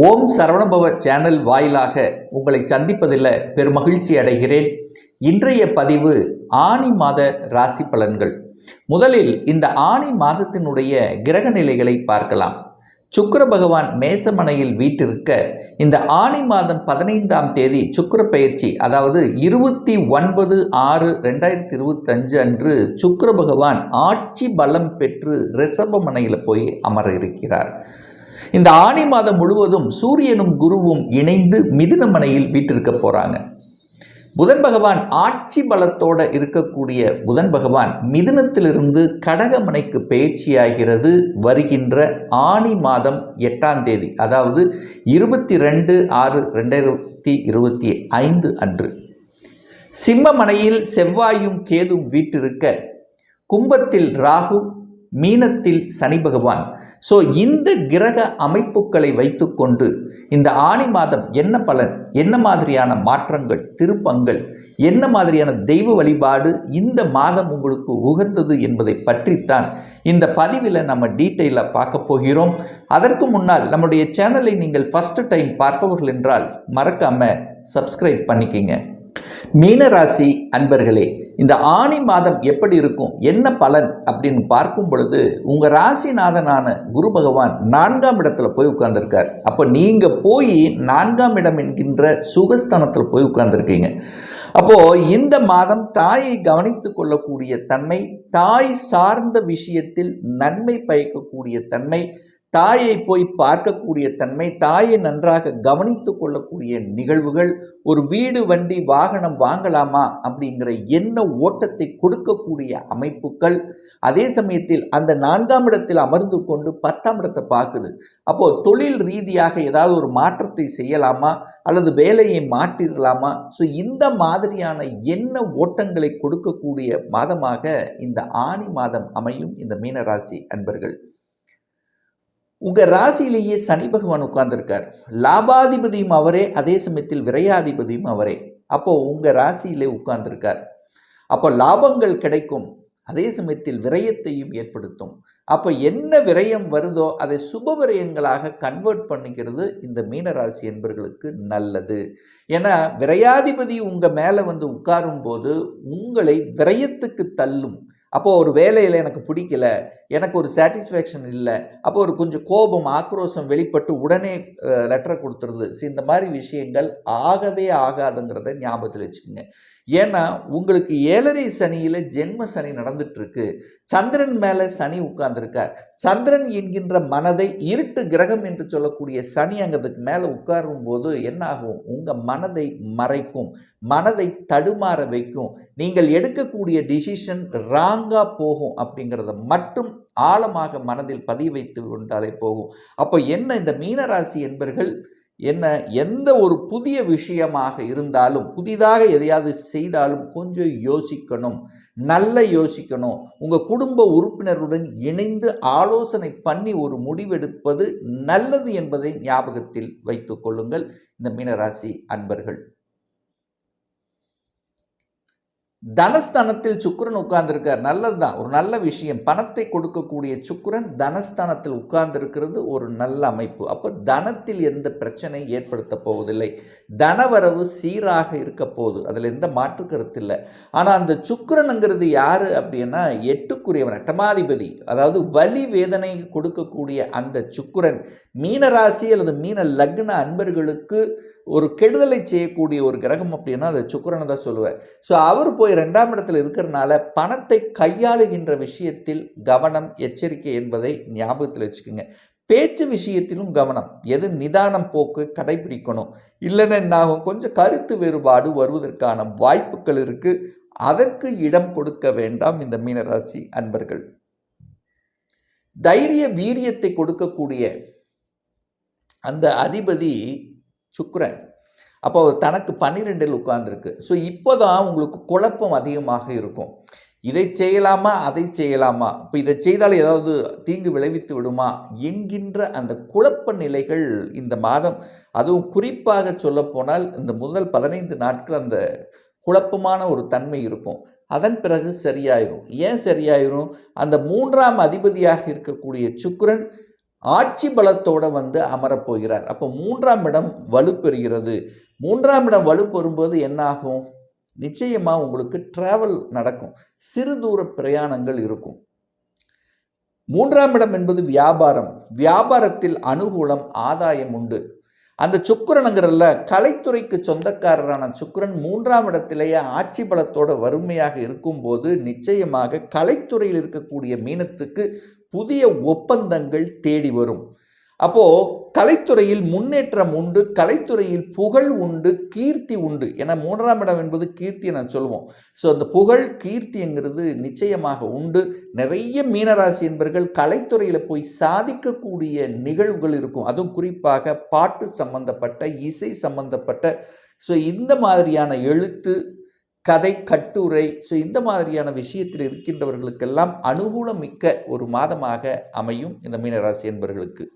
ஓம் Saravanabhava channel வாயிலாக உங்களை சந்திப்பதில் பெருமகிழ்ச்சி அடைகிறேன். இன்றைய பதிவு ஆணி மாத ராசி பலன்கள். முதலில் இந்த ஆணி மாதத்தினுடைய கிரக நிலைகளை பார்க்கலாம். சுக்கர பகவான் மேசமனையில் வீட்டிருக்க இந்த ஆணி மாதம் பதினைந்தாம் தேதி சுக்கிர பயிற்சி அதாவது இருபத்தி ஒன்பது ஆறு ரெண்டாயிரத்தி இருபத்தஞ்சு அன்று சுக்கர பகவான் ஆட்சி பலம் பெற்று ரிஷபமனையில் போய் அமர இருக்கிறார். இந்த ஆணி மாதம் முழுவதும் சூரியனும் குருவும் இணைந்து மிதுனமனையில் வீட்டிருக்க போகிறாங்க புதன் பகவான் ஆட்சி பலத்தோட இருக்கக்கூடிய புதன் பகவான் மிதுனத்திலிருந்து கடகமனைக்கு பயிற்சியாகிறது வருகின்ற ஆணி மாதம் எட்டாம் தேதி அதாவது இருபத்தி ரெண்டு ஆறு ரெண்டாயிரத்தி இருபத்தி ஐந்து அன்று. சிம்மமனையில் செவ்வாயும் கேதும் வீட்டிருக்க கும்பத்தில் ராகு மீனத்தில் சனி பகவான் ஸோ இந்த கிரக அமைப்புகளை வைத்துக்கொண்டு இந்த ஆணி மாதம் என்ன பலன்? என்ன மாதிரியான மாற்றங்கள் திருப்பங்கள்? என்ன மாதிரியான தெய்வ வழிபாடு இந்த மாதம் உங்களுக்கு உகந்தது என்பதை பற்றித்தான் இந்த பதிவில் நம்ம டீட்டெயிலாக பார்க்க போகிறோம். அதற்கு முன்னால் நம்முடைய சேனலை நீங்கள் ஃபஸ்ட்டு டைம் பார்ப்பவர்கள் என்றால் மறக்காமல் சப்ஸ்கிரைப் பண்ணிக்கிங்க. மீனராசி அன்பர்களே இந்த ஆணி மாதம் எப்படி இருக்கும்? என்ன பலன்? அப்படின்னு பார்க்கும் பொழுது உங்கள் ராசிநாதனான குரு பகவான் நான்காம் இடத்துல போய் உட்கார்ந்துருக்கார். அப்போ நீங்கள் போய் நான்காம் இடம் என்கின்ற சுகஸ்தானத்தில் போய் உட்கார்ந்துருக்கீங்க. அப்போது இந்த மாதம் தாயை கவனித்து கொள்ளக்கூடிய தன்மை தாய் சார்ந்த விஷயத்தில் நன்மை பயக்கக்கூடிய தன்மை தாயை போய் பார்க்கக்கூடிய தன்மை தாயை நன்றாக கவனித்து கொள்ளக்கூடிய நிகழ்வுகள் ஒரு வீடு வண்டி வாகனம் வாங்கலாமா அப்படிங்கிற எண்ண ஓட்டத்தை கொடுக்கக்கூடிய அமைப்புகள் அதே சமயத்தில் அந்த நான்காம் இடத்தில் அமர்ந்து கொண்டு பத்தாம் இடத்தை பார்க்குது. அப்போது தொழில் ரீதியாக ஏதாவது ஒரு மாற்றத்தை செய்யலாமா அல்லது வேலையை மாற்றிடலாமா? ஸோ இந்த மாதிரியான எண்ண ஓட்டங்களை கொடுக்கக்கூடிய மாதமாக இந்த ஆணி மாதம் அமையும் இந்த மீனராசி அன்பர்கள். உங்கள் ராசியிலேயே சனி பகவான் உட்கார்ந்துருக்கார். லாபாதிபதியும் அவரே அதே சமயத்தில் விரையாதிபதியும் அவரே. அப்போது உங்கள் ராசியிலே உட்கார்ந்துருக்கார். அப்போ லாபங்கள் கிடைக்கும். அதே சமயத்தில் விரயத்தையும் ஏற்படுத்தும். அப்போ என்ன விரயம் வருதோ அதை சுப விரயங்களாக கன்வெர்ட் பண்ணிக்கிறது இந்த மீனராசி என்பர்களுக்கு நல்லது. ஏன்னா விரையாதிபதி உங்கள் மேலே வந்து உட்காரும் போது உங்களை விரயத்துக்கு தள்ளும். அப்போது ஒரு வேலையில் எனக்கு பிடிக்கல எனக்கு ஒரு சாட்டிஸ்ஃபேக்ஷன் இல்லை அப்போ ஒரு கொஞ்சம் கோபம் ஆக்ரோஷம் வெளிப்பட்டு உடனே லெட்டரை கொடுத்துருது. ஸோ இந்த மாதிரி விஷயங்கள் ஆகவே ஆகாதுங்கிறத ஞாபகத்தில் வச்சுக்கோங்க. ஏன்னா உங்களுக்கு ஏழரை சனியில் ஜென்ம சனி நடந்துட்டுருக்கு சந்திரன் மேலே சனி உட்கார்ந்துருக்கார். சந்திரன் என்கின்ற மனதை இருட்டு கிரகம் என்று சொல்லக்கூடிய சனி அங்கத்துக்கு மேலே உட்காரும் போது என்னாகும் உங்கள் மனதை மறைக்கும். மனதை தடுமாற வைக்கும். நீங்கள் எடுக்கக்கூடிய டிசிஷன் ராங்காக போகும் அப்படிங்கிறத மட்டும் ஆழமாக மனதில் பதிய வைத்து கொண்டாலே போகும். அப்போ என்ன இந்த மீனராசி என்பர்கள் என்ன? எந்த ஒரு புதிய விஷயமாக இருந்தாலும் புதிதாக எதையாவது செய்தாலும் கொஞ்சம் யோசிக்கணும். நல்ல யோசிக்கணும். உங்கள் குடும்ப உறுப்பினருடன் இணைந்து ஆலோசனை பண்ணி ஒரு முடிவெடுப்பது நல்லது என்பதை ஞாபகத்தில் வைத்து கொள்ளுங்கள். இந்த மீனராசி அன்பர்கள். தனஸ்தானத்தில் சுக்கரன் உட்கார்ந்துருக்கார். நல்லது தான் ஒரு நல்ல விஷயம். பணத்தை கொடுக்கக்கூடிய சுக்கரன் தனஸ்தானத்தில் உட்கார்ந்துருக்கிறது ஒரு நல்ல அமைப்பு. அப்போ தனத்தில் எந்த பிரச்சனை ஏற்படுத்த போவதில்லை. தனவரவு சீராக இருக்க போகுது. அதில் எந்த மாற்று கருத்து இல்லை. ஆனால் அந்த சுக்கரனுங்கிறது யார் அப்படின்னா எட்டுக்குரியவன் அட்டமாதிபதி. அதாவது வலி வேதனை கொடுக்கக்கூடிய அந்த சுக்கரன் மீனராசி அல்லது மீன லக்ன அன்பர்களுக்கு ஒரு கெடுதலை செய்யக்கூடிய ஒரு கிரகம் அப்படின்னா அதை சுக்கரனை தான் சொல்லுவார். ஸோ அவர் போய் ரெண்டாம் இடத்துல இருக்கிறனால பணத்தை கையாளுகின்ற விஷயத்தில் கவனம் எச்சரிக்கை என்பதை ஞாபகத்தில் வச்சுக்கோங்க. பேச்சு விஷயத்திலும் கவனம். எது நிதானம் போக்கு கடைபிடிக்கணும். இல்லைன்னா என்னாகும்? கொஞ்சம் கருத்து வேறுபாடு வருவதற்கான வாய்ப்புகள் இருக்குது அதற்கு இடம் கொடுக்க வேண்டாம் இந்த மீனராசி அன்பர்கள். தைரிய வீரியத்தை கொடுக்கக்கூடிய அந்த அதிபதி சுக்ரன் அப்போ தனக்கு பன்னிரெண்டில் உட்கார்ந்துருக்கு. ஸோ இப்போ தான் உங்களுக்கு குழப்பம் அதிகமாக இருக்கும். இதை செய்யலாமா அதை செய்யலாமா? இப்போ இதை செய்தால் ஏதாவது தீங்கு விளைவித்து விடுமா? என்கின்ற அந்த குழப்ப நிலைகள் இந்த மாதம். அதுவும் குறிப்பாக சொல்லப்போனால் இந்த முதல் பதினைந்து நாட்கள் அந்த குழப்பமான ஒரு தன்மை இருக்கும். அதன் பிறகு சரியாயிரும். ஏன் சரியாயிரும்? அந்த மூன்றாம் அதிபதியாக இருக்கக்கூடிய சுக்கரன் ஆட்சி பலத்தோடு வந்து அமரப் போகிறார் அப்போ மூன்றாம் இடம் வலுப்பெறுகிறது. மூன்றாம் இடம் வலுப்பெறும்போது என்னாகும்? நிச்சயமாக உங்களுக்கு டிராவல் நடக்கும். சிறு தூர பிரயாணங்கள் இருக்கும். மூன்றாம் இடம் என்பது வியாபாரம். வியாபாரத்தில் அனுகூலம் ஆதாயம் உண்டு. அந்த சுக்கிரனுங்கிறல்ல கலைத்துறைக்கு சொந்தக்காரரான சுக்கிரன் மூன்றாம் இடத்திலேயே ஆட்சி பலத்தோட வறுமையாக இருக்கும்போது நிச்சயமாக கலைத்துறையில் இருக்கக்கூடிய மீனத்துக்கு புதிய ஒப்பந்தங்கள் தேடி வரும். அப்போ கலைத்துறையில் முன்னேற்றம் உண்டு கலைத்துறையில் புகழ் உண்டு கீர்த்தி உண்டு. ஏன்னா மூன்றாம் இடம் என்பது கீர்த்தியை நான் சொல்லுவோம் ஸோ அந்த புகழ் கீர்த்திங்கிறது நிச்சயமாக உண்டு. நிறைய மீனராசி என்பர்கள் கலைத்துறையில் போய் சாதிக்கக்கூடிய நிகழ்வுகள் இருக்கும். அதுவும் குறிப்பாக பாட்டு சம்பந்தப்பட்ட இசை சம்பந்தப்பட்ட. ஸோ இந்த மாதிரியான எழுத்து கதை கட்டுரை ஸோ இந்த மாதிரியான விஷயத்தில் இருக்கின்றவர்களுக்கெல்லாம் அனுகூலம் மிக்க ஒரு மாதமாக அமையும் இந்த மீனராசி என்பவர்களுக்கு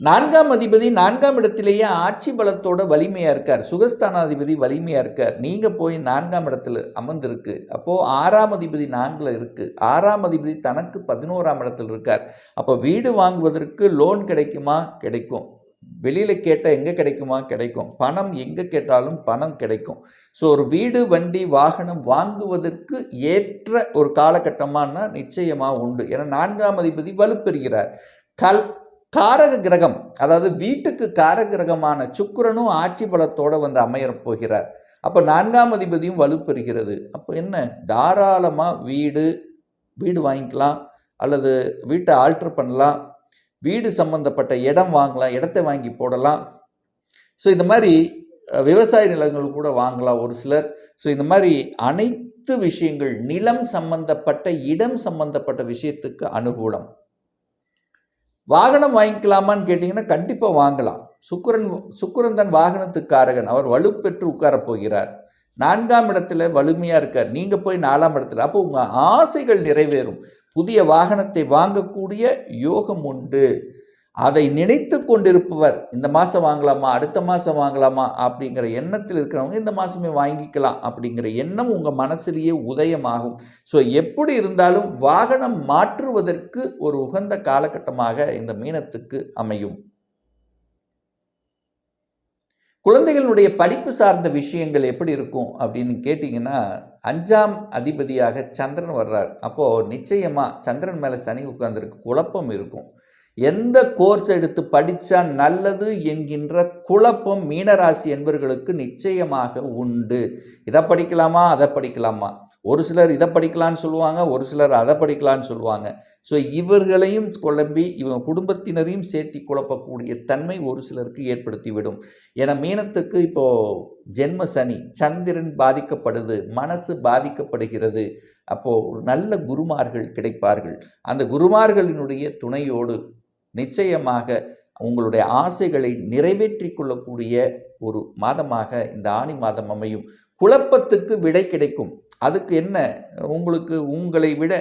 நான்காம் அதிபதி நான்காம் இடத்திலேயே ஆட்சி பலத்தோட வலிமையாக இருக்கார். சுகஸ்தானாதிபதி வலிமையாக இருக்கார். நீங்கள் போய் நான்காம் இடத்துல அமர்ந்திருக்கு. அப்போது ஆறாம் அதிபதி நான்கில் இருக்குது ஆறாம் அதிபதி தனக்கு பதினோராம் இடத்தில் இருக்கார். அப்போ வீடு வாங்குவதற்கு லோன் கிடைக்குமா? கிடைக்கும். வெளியில் கேட்டால் எங்கே கிடைக்குமா? கிடைக்கும். பணம் எங்கே கேட்டாலும் பணம் கிடைக்கும். ஸோ ஒரு வீடு வண்டி வாகனம் வாங்குவதற்கு ஏற்ற ஒரு காலகட்டமானா நிச்சயமாக உண்டு. ஏன்னா நான்காம் அதிபதி வலுப்பெறுகிறார். கல் காரக கிரகம் அதாவது வீட்டுக்கு காரக கிரகமான சுக்கிரனும் ஆட்சி பலத்தோடு வந்து அமையப் போகிறார். அப்போ நான்காம் அதிபதியும் வலுப்பெறுகிறது. அப்போ என்ன? தாராளமாக வீடு வீடு வாங்கிக்கலாம். அல்லது வீட்டை ஆல்ட்ரு பண்ணலாம். வீடு சம்பந்தப்பட்ட இடம் வாங்கலாம் இடத்தை வாங்கி போடலாம். ஸோ இந்த மாதிரி விவசாய நிலங்கள் கூட வாங்கலாம் ஒரு சிலர். ஸோ இந்த மாதிரி அனைத்து விஷயங்கள் நிலம் சம்பந்தப்பட்ட இடம் சம்பந்தப்பட்ட விஷயத்துக்கு அனுகூலம். வாகனம் வாங்கிக்கலாமான்னு கேட்டிங்கன்னா கண்டிப்பாக வாங்கலாம். சுக்கரன் சுக்கரன் தன் வாகனத்துக்காரகன் அவர் வலுப்பெற்று உட்காரப் போகிறார். நான்காம் இடத்துல வலிமையாக இருக்கார். நீங்கள் போய் நாலாம் இடத்துல அப்போ உங்கள் ஆசைகள் நிறைவேறும். புதிய வாகனத்தை வாங்கக்கூடிய யோகம் உண்டு. அதை நினைத்து கொண்டிருப்பவர் இந்த மாதம் வாங்கலாமா அடுத்த மாதம் வாங்கலாமா அப்படிங்கிற எண்ணத்தில் இருக்கிறவங்க இந்த மாதமே வாங்கிக்கலாம் அப்படிங்கிற எண்ணம் உங்கள் மனசுலேயே உதயமாகும். ஸோ எப்படி இருந்தாலும் வாகனம் மாற்றுவதற்கு ஒரு உகந்த காலகட்டமாக இந்த மீனத்துக்கு அமையும். குழந்தைகளுடைய படிப்பு சார்ந்த விஷயங்கள் எப்படி இருக்கும் அப்படின்னு கேட்டிங்கன்னா அஞ்சாம் அதிபதியாக சந்திரன் வர்றார். அப்போது நிச்சயமாக சந்திரன் மேலே சனி உட்கார்ந்துருக்கு குழப்பம் இருக்கும். எந்த கோர்ஸ் எடுத்து படித்தா நல்லது என்கின்ற குழப்பம் மீனராசி என்பவர்களுக்கு நிச்சயமாக உண்டு. இதை படிக்கலாமா அதை படிக்கலாமா? ஒரு சிலர் இதை படிக்கலான்னு சொல்லுவாங்க ஒரு சிலர் அதை படிக்கலான்னு சொல்லுவாங்க. ஸோ இவர்களையும் குழம்பி இவங்க குடும்பத்தினரையும் சேர்த்தி குழப்பக்கூடிய தன்மை ஒரு சிலருக்கு ஏற்படுத்திவிடும். ஏன்னா மீனத்துக்கு இப்போது ஜென்ம சனி சந்திரன் பாதிக்கப்படுது மனசு பாதிக்கப்படுகிறது. அப்போது நல்ல குருமார்கள் கிடைப்பார்கள். அந்த குருமார்களினுடைய துணையோடு நிச்சயமாக உங்களுடைய ஆசைகளை நிறைவேற்றி கொள்ளக்கூடிய ஒரு மாதமாக இந்த ஆணி மாதம் அமையும். குழப்பத்துக்கு விடை கிடைக்கும். அதுக்கு என்ன? உங்களுக்கு உங்களை விட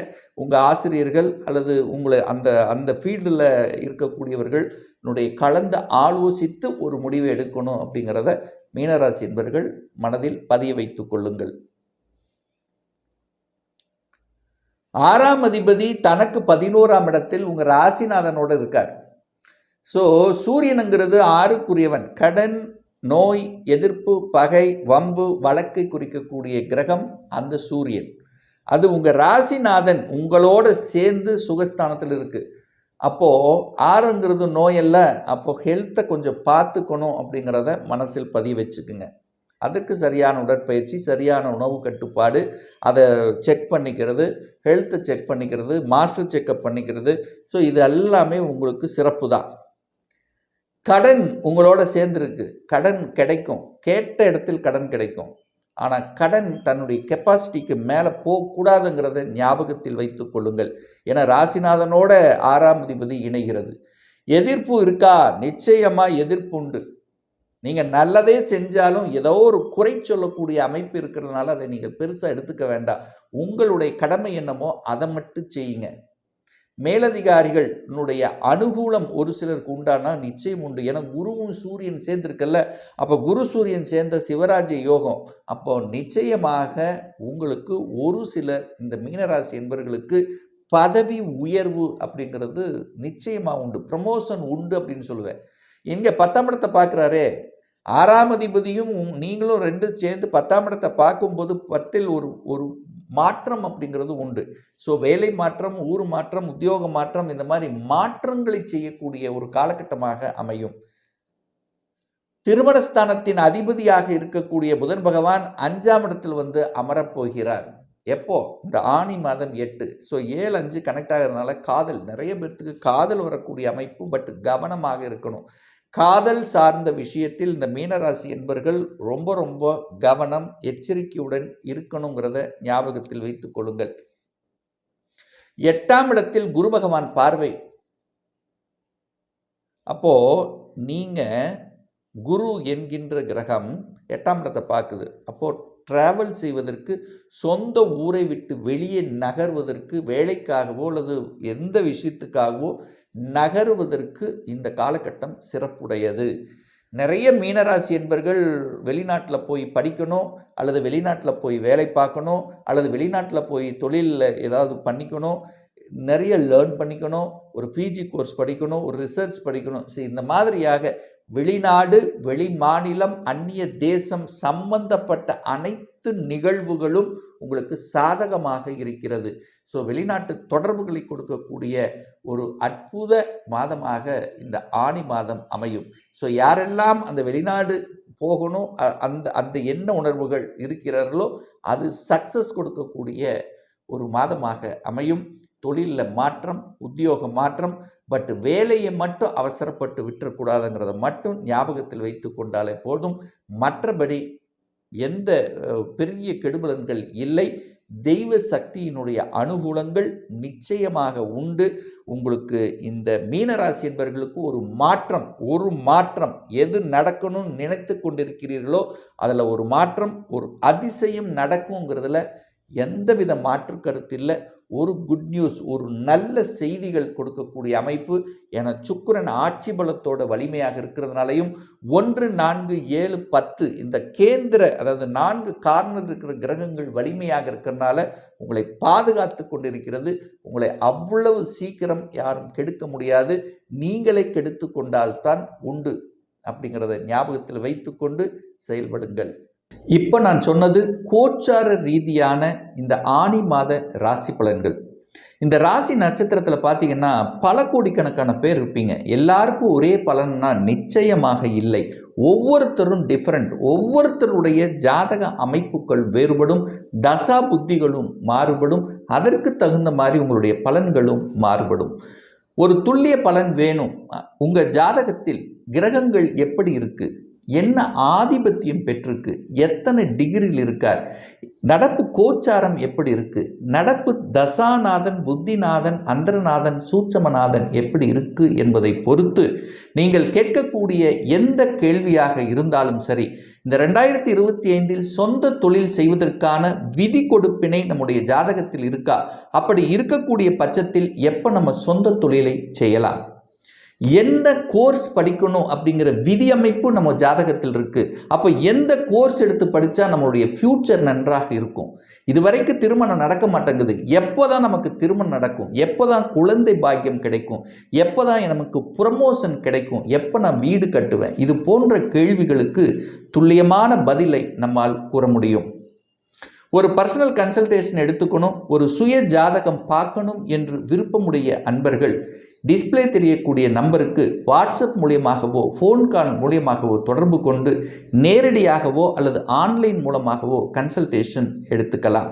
உங்கள் ஆசிரியர்கள் அல்லது உங்களை அந்த அந்த ஃபீல்டில் இருக்கக்கூடியவர்கள் என்னுடைய கலந்து ஆலோசித்து ஒரு முடிவை எடுக்கணும் அப்படிங்கிறத மீனராசி என்பவர்கள் மனதில் பதிய வைத்துக் கொள்ளுங்கள். ஆறாம் அதிபதி தனக்கு பதினோராம் இடத்தில் உங்கள் ராசிநாதனோட இருக்கார். ஸோ சூரியனுங்கிறது ஆறுக்குரியவன். கடன் நோய் எதிர்ப்பு பகை வம்பு வழக்கை குறிக்கக்கூடிய கிரகம் அந்த சூரியன். அது உங்கள் ராசிநாதன் உங்களோட சேர்ந்து சுகஸ்தானத்தில் இருக்குது அப்போது ஆறுங்கிறது நோயல்ல அப்போது ஹெல்த்தை கொஞ்சம் பார்த்துக்கணும் அப்படிங்கிறத மனசில் பதிய வச்சுக்குங்க. அதற்கு சரியான உடற்பயிற்சி சரியான உணவு கட்டுப்பாடு அதை செக் பண்ணிக்கிறது ஹெல்த்தை செக் பண்ணிக்கிறது மாஸ்டர் செக்கப் பண்ணிக்கிறது. ஸோ இது எல்லாமே உங்களுக்கு சிறப்பு தான் கடன் உங்களோட சேர்ந்துருக்கு. கடன் கிடைக்கும். கேட்ட இடத்தில் கடன் கிடைக்கும். ஆனால் கடன் தன்னுடைய கெப்பாசிட்டிக்கு மேலே போகக்கூடாதுங்கிறத ஞாபகத்தில் வைத்து கொள்ளுங்கள். ஏன்னா ராசிநாதனோட ஆறாம் அதிபதி இணைகிறது. எதிர்ப்பு இருக்கா? நிச்சயமாக எதிர்ப்பு உண்டு. நீங்கள் நல்லதே செஞ்சாலும் ஏதோ ஒரு குறை சொல்லக்கூடிய அமைப்பு இருக்கிறதுனால அதை நீங்கள் பெருசாக எடுத்துக்க வேண்டாம். உங்களுடைய கடமை என்னமோ அதை மட்டும் செய்யுங்க. மேலதிகாரிகளுடைய அனுகூலம் ஒரு சிலருக்கு உண்டானா நிச்சயம் உண்டு. ஏன்னா குருவும் சூரியன் சேர்ந்திருக்கல்ல. அப்போ குரு சூரியன் சேர்ந்த சிவராஜ யோகம் அப்போ நிச்சயமாக உங்களுக்கு ஒரு சிலர் இந்த மீனராசி என்பவர்களுக்கு பதவி உயர்வு அப்படிங்கிறது நிச்சயமாக உண்டு. ப்ரமோஷன் உண்டு அப்படின்னு சொல்லுவேன். இங்கே பத்தாம் இடத்தை பார்க்குறாரே. ஆறாம் அதிபதியும் நீங்களும் ரெண்டு சேர்ந்து பத்தாம் இடத்தை பார்க்கும்போது பத்தில் ஒரு ஒரு மாற்றம் அப்படிங்கிறது உண்டு. ஸோ வேலை மாற்றம் ஊர் மாற்றம் உத்தியோக மாற்றம் இந்த மாதிரி மாற்றங்களை செய்யக்கூடிய ஒரு காலகட்டமாக அமையும். திருமணஸ்தானத்தின் அதிபதியாக இருக்கக்கூடிய புதன் பகவான் அஞ்சாம் இடத்தில் வந்து அமரப்போகிறார் எப்போ? இந்த ஆணி மாதம் எட்டு. ஸோ ஏழு அஞ்சு கனெக்ட் ஆகிறதுனால காதல். நிறைய பேர்த்துக்கு காதல் வரக்கூடிய அமைப்பு பட் கவனமாக இருக்கணும். காதல் சார்ந்த விஷயத்தில் இந்த மீனராசி என்பர்கள் ரொம்ப ரொம்ப கவனம் எச்சரிக்கையுடன் இருக்கணுங்கிறத ஞாபகத்தில் வைத்துக் கொள்ளுங்கள். எட்டாம் இடத்தில் குரு பகவான் பார்வை. அப்போ நீங்க குரு என்கின்ற கிரகம் எட்டாம் இடத்தை பார்க்குது. அப்போ டிராவல் செய்வதற்கு சொந்த ஊரை விட்டு வெளியே நகர்வதற்கு வேலைக்காகவோ அல்லது எந்த விஷயத்துக்காகவோ நகருவதற்கு இந்த காலகட்டம் சிறப்புடையது. நிறைய மீனராசி என்பர்கள் வெளிநாட்டில் போய் படிக்கணும் அல்லது வெளிநாட்டில் போய் வேலை பார்க்கணும் அல்லது வெளிநாட்டில் போய் தொழிலில் ஏதாவது பண்ணிக்கணும் நிறைய லேர்ன் பண்ணிக்கணும் ஒரு பிஜி கோர்ஸ் படிக்கணும் ஒரு ரிசர்ச் படிக்கணும். சரி இந்த மாதிரியாக வெளிநாடு வெளி மாநிலம் அந்நிய தேசம் சம்பந்தப்பட்ட அனைத்து நிகழ்வுகளும் உங்களுக்கு சாதகமாக இருக்கிறது. ஸோ வெளிநாட்டு தொடர்புகளை கொடுக்கக்கூடிய ஒரு அற்புத மாதமாக இந்த ஆணி மாதம் அமையும். ஸோ யாரெல்லாம் அந்த வெளிநாடு போகணும் அ- அந்த அந்த என்ன உணர்வுகள் இருக்கிறார்களோ அது சக்சஸ் கொடுக்கக்கூடிய ஒரு மாதமாக அமையும். தொழிலில் மாற்றம் உத்தியோக மாற்றம் பட் வேலையை மட்டும் அவசரப்பட்டு விட்டுறக்கூடாதுங்கிறத மட்டும் ஞாபகத்தில் வைத்து கொண்டாலே போதும். மற்றபடி எந்த பெரிய கெடுபலன்கள் இல்லை. தெய்வ சக்தியினுடைய அனுகூலங்கள் நிச்சயமாக உண்டு. உங்களுக்கு இந்த மீனராசி என்பவர்களுக்கு ஒரு மாற்றம் ஒரு மாற்றம் எது நடக்கணும்னு நினைத்து கொண்டிருக்கிறீர்களோ அதில் ஒரு மாற்றம் ஒரு அதிசயம் நடக்குங்கிறதுல எந்தவித மாற்று கருத்து இல்லை. ஒரு குட் நியூஸ் ஒரு நல்ல செய்திகள் கொடுக்கக்கூடிய அமைப்பு என சுக்கிரன் ஆட்சி பலத்தோட வலிமையாக இருக்கிறதுனாலையும் ஒன்று நான்கு ஏழு பத்து இந்த கேந்திர அதாவது நான்கு கார்னர் இருக்கிற கிரகங்கள் வலிமையாக இருக்கிறதுனால உங்களை பாதுகாத்து கொண்டிருக்கிறது. உங்களை அவ்வளவு சீக்கிரம் யாரும் கெடுக்க முடியாது. நீங்களே கெடுத்து கொண்டால்தான் உண்டு அப்படிங்கிறத ஞாபகத்தில் வைத்துக்கொண்டு செயல்படுங்கள். இப்போ நான் சொன்னது கோச்சார ரீதியான இந்த ஆணி மாத ராசி பலன்கள். இந்த ராசி நட்சத்திரத்தில் பார்த்தீங்கன்னா பல கோடிக்கணக்கான பேர் இருப்பீங்க. எல்லாருக்கும் ஒரே பலன்னா நிச்சயமாக இல்லை. ஒவ்வொருத்தரும் டிஃப்ரெண்ட் ஒவ்வொருத்தருடைய ஜாதக அமைப்புகள் வேறுபடும் தசா புத்திகளும் மாறுபடும் அதற்கு தகுந்த மாதிரி உங்களுடைய பலன்களும் மாறுபடும். ஒரு துல்லிய பலன் வேணும். உங்கள் ஜாதகத்தில் கிரகங்கள் எப்படி இருக்குது என்ன ஆதிபத்தியம் பெற்றிருக்கு? எத்தனை டிகிரியில் இருக்கார்? நடப்பு கோச்சாரம் எப்படி இருக்கு? நடப்பு தசாநாதன் புத்திநாதன் அந்தரநாதன் சூட்சமநாதன் எப்படி இருக்கு என்பதை பொறுத்து நீங்கள் கேட்கக்கூடிய எந்த கேள்வியாக இருந்தாலும் சரி இந்த ரெண்டாயிரத்தி இருபத்தி ஐந்தில் சொந்த தொழில் செய்வதற்கான விதி கொடுப்பினை நம்முடைய ஜாதகத்தில் இருக்கா? அப்படி இருக்கக்கூடிய பட்சத்தில் எப்போ நம்ம சொந்த தொழிலை செய்யலாம்? என்ன கோர்ஸ் படிக்கணும் அப்படிங்கிற விதி அமைப்பு நம்ம ஜாதகத்தில் இருக்குது அப்போ எந்த கோர்ஸ் எடுத்து படித்தா நம்மளுடைய ஃப்யூச்சர் நன்றாக இருக்கும்? இதுவரைக்கும் திருமணம் நடக்க மாட்டேங்குது. எப்போ தான் நமக்கு திருமணம் நடக்கும்? எப்போ தான் குழந்தை பாக்கியம் கிடைக்கும்? எப்போ தான் நமக்கு ப்ரமோஷன் கிடைக்கும்? எப்போ நான் வீடு கட்டுவேன்? இது போன்ற கேள்விகளுக்கு துல்லியமான பதிலை நம்மால் கூற முடியும். ஒரு பர்சனல் கன்சல்டேஷன் எடுத்துக்கணும். ஒரு சுய ஜாதகம் பார்க்கணும் என்று விருப்பமுடைய அன்பர்கள் டிஸ்ப்ளே தெரியக்கூடிய நம்பருக்கு வாட்ஸ்அப் மூலியமாகவோ ஃபோன் கால் மூலியமாகவோ தொடர்பு கொண்டு நேரடியாகவோ அல்லது ஆன்லைன் மூலமாகவோ கன்சல்டேஷன் எடுத்துக்கலாம்.